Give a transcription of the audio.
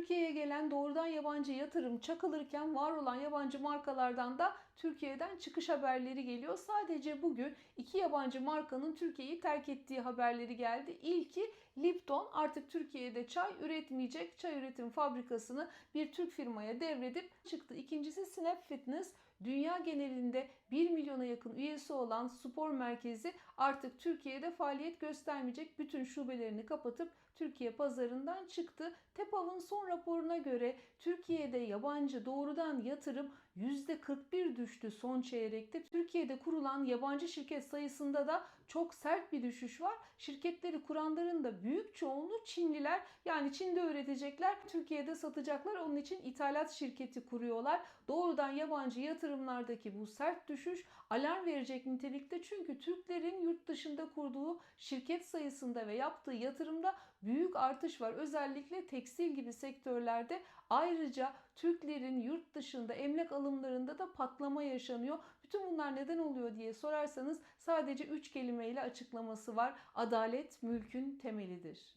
Türkiye'ye gelen doğrudan yabancı yatırım çakılırken var olan yabancı markalardan da Türkiye'den çıkış haberleri geliyor. Sadece bugün iki yabancı markanın Türkiye'yi terk ettiği haberleri geldi. İlki Lipton artık Türkiye'de çay üretmeyecek. Çay üretim fabrikasını bir Türk firmaya devredip çıktı. İkincisi Snap Fitness dünya genelinde 1 milyona yakın üyesi olan spor merkezi artık Türkiye'de faaliyet göstermeyecek. Bütün şubelerini kapatıp Türkiye pazarından çıktı. TEPAV'ın son raporuna göre Türkiye'de yabancı doğrudan yatırım %41 düştü son çeyrekte. Türkiye'de kurulan yabancı şirket sayısında da çok sert bir düşüş var. Şirketleri kuranların da büyük çoğunluğu Çinliler. Yani Çin'de üretecekler, Türkiye'de satacaklar. Onun için ithalat şirketi kuruyorlar. Doğrudan yabancı yatırımlardaki bu sert düşüş alarm verecek nitelikte. Çünkü Türklerin yurt dışında kurduğu şirket sayısında ve yaptığı yatırımda büyük artış var. Özellikle tekstil gibi sektörlerde ayrıca Türklerin yurt dışında emlak alımlarında da patlama yaşanıyor. Bütün bunlar neden oluyor diye sorarsanız sadece 3 kelimeyle açıklaması var. Adalet mülkün temelidir.